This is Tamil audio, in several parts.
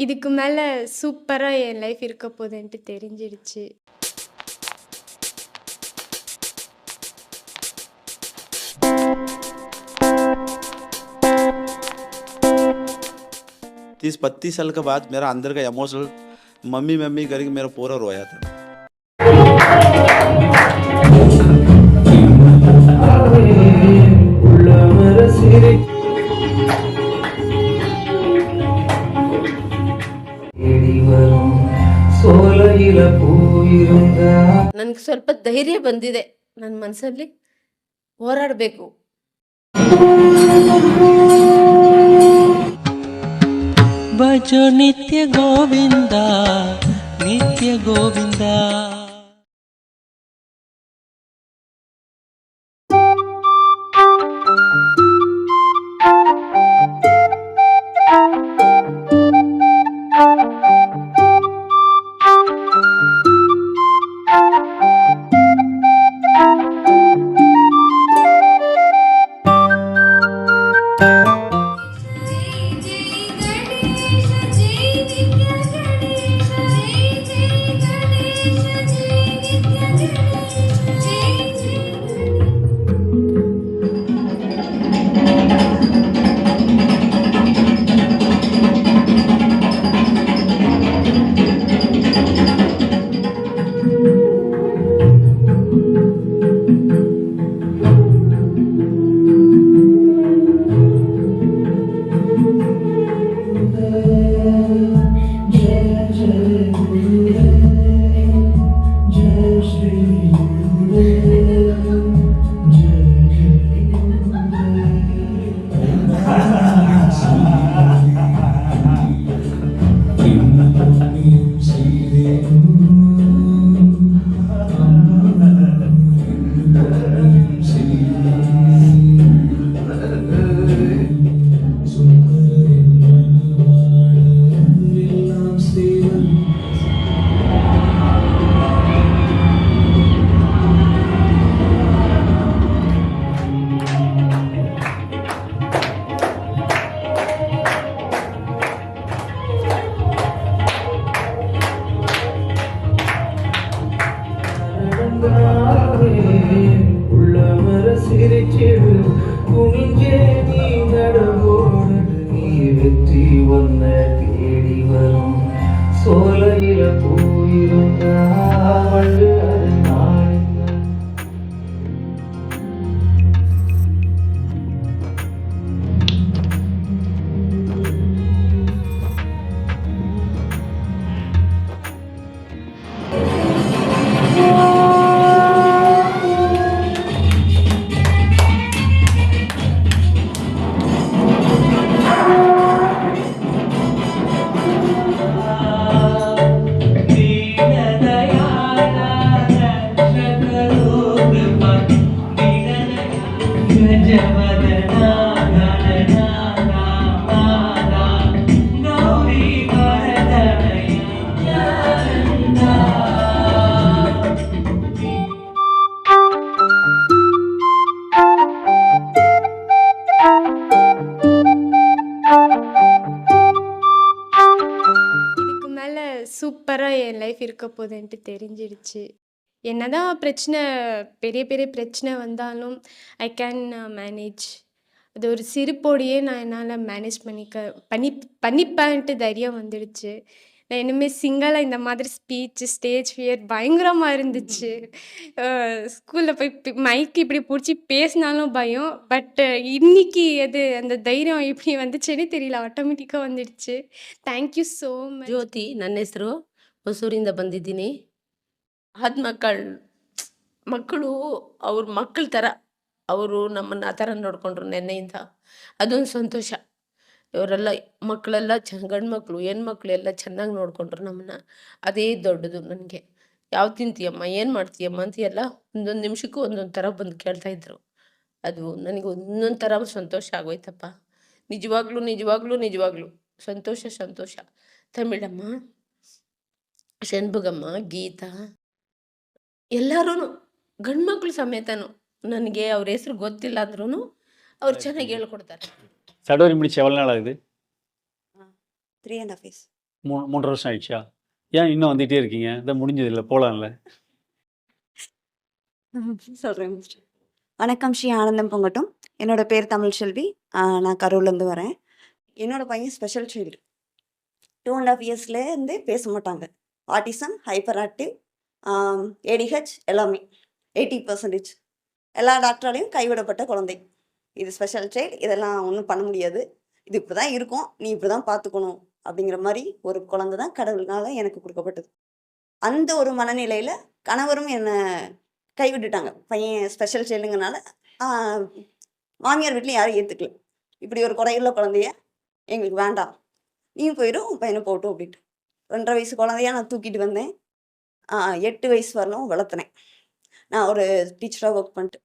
இதுக்கு மேல சூப்பரா என் லைஃப் இருக்க போகுதுன்ட்டு தெரிஞ்சிடுச்சு. तीस बत्तीस साल के बाद मेरा अंदर का इमोशनल मम्मी मम्मी करके मेरा पूरा रोया था தேடி ನನಗೆ ಸ್ವಲ್ಪ ಧೈರ್ಯ ಬಂದಿದೆ. ನನ್ನ ಮನಸ್ಸಲ್ಲಿ ಹೋರಾಡಬೇಕು. ಭಜೋ ನಿತ್ಯ ಗೋವಿಂದ ನಿತ್ಯ ಗೋವಿಂದ. you. you. சூப்பராக என் லைஃப் இருக்க போகுதுன்ட்டு தெரிஞ்சிடுச்சு. என்னதான் பிரச்சனை பெரிய பெரிய பிரச்சனை வந்தாலும் ஐ கேன் மேனேஜ். அது ஒரு சிரிப்போடையே நான் என்னால் மேனேஜ் பண்ணிக்க பண்ணி பண்ணிப்பேன்ட்டு தைரியம் வந்துடுச்சு. நான் இனிமே சிங்கிளா இந்த மாதிரி ஸ்பீச், ஸ்டேஜ் ஃபியர் பயங்கரமா இருந்துச்சு. அ ஸ்கூல்ல போய் பி மைக் இப்படி புடிச்சு பேசினாலும் பயம். பட் இன்னைக்கு அது அந்த தைரியம் எப்படி வந்துச்சுன்னே தெரியல. ஆட்டோமேட்டிக்கா வந்துடுச்சு. Thank you so much. Jyoti ನನ್ನ ಹೆಸರು ಹೊಸೂರಿಂದ ಬಂದಿದ್ದೀನಿ ಆದ ಮಕ್ಕಳು ಮಕ್ಕಳು ಅವ್ರ ಮಕ್ಕಳ ಥರ ಅವರು ನಮ್ಮನ್ನು ಆ ಥರ ನೋಡಿಕೊಂಡ್ರು ನೆನ್ನೆಯಿಂದ ಅದೊಂದು ಸಂತೋಷ ಇವರೆಲ್ಲ ಮಕ್ಕಳೆಲ್ಲ ಚ ಗಂಡು ಮಕ್ಕಳು ಹೆಣ್ಮಕ್ಳು ಎಲ್ಲ ಚೆನ್ನಾಗಿ ನೋಡಿಕೊಂಡ್ರು ನಮ್ಮನ್ನ. ಅದೇ ದೊಡ್ಡದು ನನಗೆ. ಯಾವ ತಿಂತೀಯಮ್ಮ? ಏನು ಮಾಡ್ತೀಯಮ್ಮ? ಎಲ್ಲ ಒಂದೊಂದು ನಿಮಿಷಕ್ಕೂ ಒಂದೊಂದು ಥರ ಬಂದು ಕೇಳ್ತಾ ಇದ್ರು. ಅದು ನನಗೆ ಒಂದೊಂದು ಥರ ಸಂತೋಷ ಆಗೋಯ್ತಪ್ಪ. ನಿಜವಾಗ್ಲೂ ನಿಜವಾಗ್ಲೂ ನಿಜವಾಗ್ಲೂ. ಸಂತೋಷ ಸಂತೋಷ. ತಮಿಳಮ್ಮ ಶಣ್ಭುಗಮ್ಮ ಗೀತಾ. ಎಲ್ಲರೂ ಗಂಡು ಮಕ್ಕಳು ಸಮೇತನು. ನನಗೆ ಅವ್ರ ಹೆಸರು ಗೊತ್ತಿಲ್ಲ ಅಂದ್ರೂ ಅವ್ರು ಚೆನ್ನಾಗಿ ಹೇಳ್ಕೊಡ್ತಾರೆ. சடோரி முடிச்சு எவ்வளோ நாள் ஆகுது? த்ரீ அண்ட் ஹாஃப் இயர்ஸ் மூ மூன்றரை வருஷம் ஆயிடுச்சா? ஏன் இன்னும் வந்துகிட்டே இருக்கீங்க? இதான் முடிஞ்சது இல்லை போகலாம்ல சொல்கிறேன் வணக்கம் ஸ்ரீ ஆனந்தம் பொங்கட்டும். என்னோட பேர் தமிழ்செல்வி ஆஹ் நான் கரூர்லேருந்து வரேன். என்னோட பையன் special child two and half இயர்ஸ்லேருந்தே பேச மாட்டாங்க. ஆட்டிசம் ஹைப்பர் ஆக்டிவ் ஏடிஹெச் எல்லாமே. எயிட்டி பர்சன்டேஜ் எல்லா டாக்டராலையும் கைவிடப்பட்ட குழந்தை. இது ஸ்பெஷல் சைல்டு இதெல்லாம் ஒன்றும் பண்ண முடியாது. இது இப்படி தான் இருக்கும் நீ இப்படி தான் பார்த்துக்கணும் அப்படிங்கிற மாதிரி ஒரு குழந்தை தான் கடவுள்னால எனக்கு கொடுக்கப்பட்டது. அந்த ஒரு மனநிலையில் கணவரும் என்னை கைவிட்டுட்டாங்க. பையன் ஸ்பெஷல் சைல்டுங்கனால மாமியார் வீட்டில் யாரும் ஏற்றுக்கல இப்படி ஒரு குறையுள்ள குழந்தைய எங்களுக்கு வேண்டாம். நீ போயிடும் உன் பையனை போட்டும் அப்படின்ட்டு. ரெண்டரை வயசு குழந்தைய நான் தூக்கிட்டு வந்தேன். எட்டு வயசு வரலும் வளர்த்துனேன். நான் ஒரு டீச்சராக ஒர்க் பண்ணிட்டு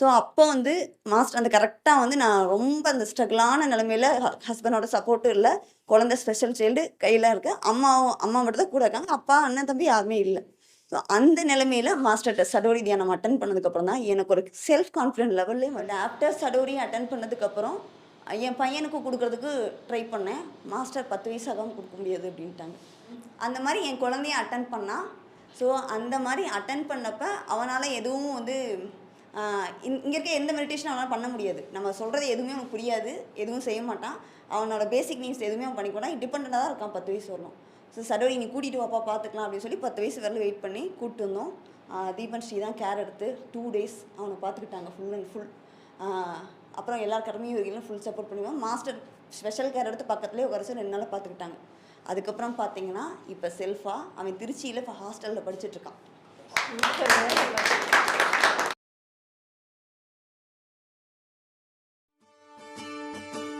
ஸோ அப்போ வந்து மாஸ்டர் அந்த கரெக்டாக வந்து நான் ரொம்ப அந்த ஸ்ட்ரகிளான நிலமையில ஹஸ்பண்டோட சப்போர்ட்டும் இல்லை குழந்தை ஸ்பெஷல் சைல்டு கையில் இருக்கு. அம்மாவும் அம்மா மட்டும் தான் கூட இருக்காங்க. அப்பா அண்ணன் தம்பி யாருமே இல்லை. ஸோ அந்த நிலைமையில மாஸ்டர்கிட்ட சடோரி தியானம் அட்டன் பண்ணதுக்கப்புறம் தான் எனக்கு ஒரு செல்ஃப் கான்ஃபிடென்ட் லெவல்லே வந்து ஆஃப்டர் சடோரி அட்டன் பண்ணதுக்கப்புறம் என் பையனுக்கு கொடுக்குறதுக்கு ட்ரை பண்ணேன். மாஸ்டர் பத்து வயசாகவும் கொடுக்க முடியாது அப்படின்ட்டாங்க. அந்த மாதிரி என் குழந்தைய அட்டன் பண்ணால் ஸோ அந்த மாதிரி அட்டன் பண்ணப்ப அவனால் எதுவும் வந்து இங்கே இருக்க எந்த மெடிடேஷனும் அவனால் பண்ண முடியாது. நம்ம சொல்கிறது எதுவுமே அவனுக்கு புரியாது எதுவும் செய்ய மாட்டான். அவனோட பேசிக் நீட்ஸ் எதுவுமே அவன் பண்ணிக்கூடா டிபெண்டாக தான் இருக்கான் பத்து வயசு வரணும். ஸோ சடோரி நீ கூட்டிகிட்டு வாப்பா பார்த்துக்கலாம் அப்படின்னு சொல்லி பத்து வயசு வரல வெயிட் பண்ணி கூப்பிட்டு வந்தோம். தீபன் ஸ்ரீ தான் கேர் எடுத்து டூ டேஸ் அவனை பார்த்துக்கிட்டாங்க ஃபுல் அண்ட் ஃபுல் அப்புறம் எல்லா கடமையும் இவர்களும் ஃபுல் சப்போர்ட் பண்ணுவேன் மாஸ்டர் ஸ்பெஷல் கேர் எடுத்து பக்கத்துலேயே உட்காரச்சு ரெண்டு நாள் பார்த்துக்கிட்டாங்க அதுக்கப்புறம் பார்த்தீங்கன்னா இப்போ செல்ஃபாக அவன் திருச்சியில் இப்போ ஹாஸ்டலில் படிச்சுட்ருக்கான்